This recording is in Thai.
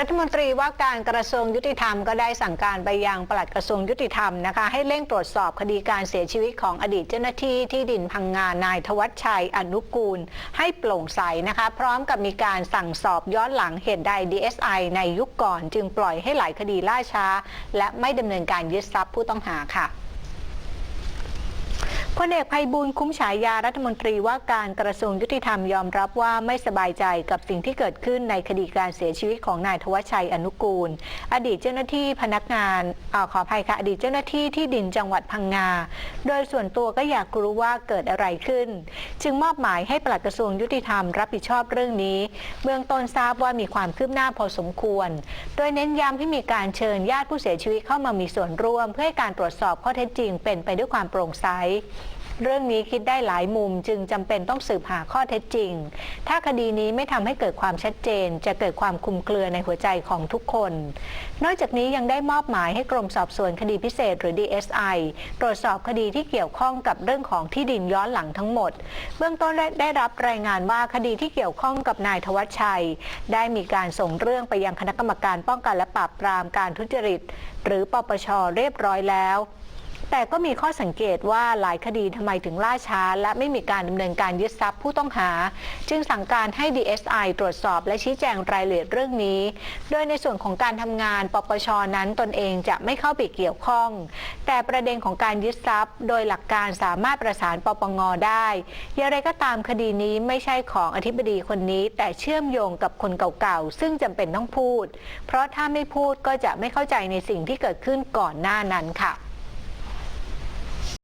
รัฐมนตรีว่าการกระทรวงยุติธรรมก็ได้สั่งการไปยังปลัดกระทรวงยุติธรรมนะคะให้เร่งตรวจสอบคดีการเสียชีวิตของอดีตเจ้าหน้าที่ที่ดินพังงานนายทวัชชัยอนุกูล ให้โปร่งใสนะคะพร้อมกับมีการสั่งสอบย้อนหลังเหตุใด DSI ในยุคก่อน จึงปล่อยให้หลายคดีล่าช้า และไม่ดำเนินการยึดทรัพย์ผู้ต้องหาค่ะ พลเอกภัยบูลคุ้มฉายารัฐมนตรีว่าการกระทรวงยุติธรรมยอมรับว่าไม่สบายใจกับสิ่งที่เกิดขึ้นในคดีการเสียชีวิตของนายทวชชัยอนุกูล อดีตเจ้าหน้าที่พนักงานอาขออภัยค่ะอดีตเจ้าหน้าที่ที่ดินจังหวัดพังงา โดยส่วนตัวก็อยากรู้ว่าเกิดอะไรขึ้น จึงมอบหมายให้ปลัดกระทรวงยุติธรรมรับผิดชอบเรื่องนี้ เบื้องต้นทราบว่ามีความคืบหน้าพอสมควร โดยเน้นย้ำให้มีการเชิญญาติผู้เสียชีวิตเข้ามามีส่วนร่วม เพื่อให้การตรวจสอบข้อเท็จจริงเป็นไปด้วยความโปร่งใสเรื่องนี้คิดได้หลายมุมจึงจำเป็นต้องสืบหาข้อเท็จจริง ถ้าคดีนี้ไม่ทำให้เกิดความชัดเจน จะเกิดความคลุมเครือในหัวใจของทุกคน นอกจากนี้ยังได้มอบหมายให้กรมสอบสวนคดีพิเศษหรือ DSI ตรวจสอบคดีที่เกี่ยวข้องกับเรื่องของที่ดินย้อนหลังทั้งหมด เบื้องต้นได้ได้รับรายงานว่าคดีที่เกี่ยวข้องกับนายทวัชชัย ได้มีการส่งเรื่องไปยังคณะกรรมการป้องกันและปราบปรามการทุจริต หรือปปชเรียบร้อยแล้ว แต่ก็มีข้อสังเกตว่าหลายคดีทำไมถึงล่าช้า และไม่มีการดำเนินการยึดทรัพย์ผู้ต้องหา จึงสั่งการให้ DSI ตรวจสอบและชี้แจงรายละเอียดเรื่องนี้ โดยในส่วนของการทำงานปปชนั้นตนเองจะไม่เข้าไปเกี่ยวข้อง แต่ประเด็นของการยึดทรัพย์ โดยหลักการสามารถประสานปปงได้อย่างไรก็ตามคดีนี้ไม่ใช่ของอธิบดีคนนี้ แต่เชื่อมโยงกับคนเก่าๆซึ่งจำเป็นต้องพูด เพราะถ้าไม่พูดก็จะไม่เข้าใจในสิ่งที่เกิดขึ้นก่อนหน้านั้นค่ะ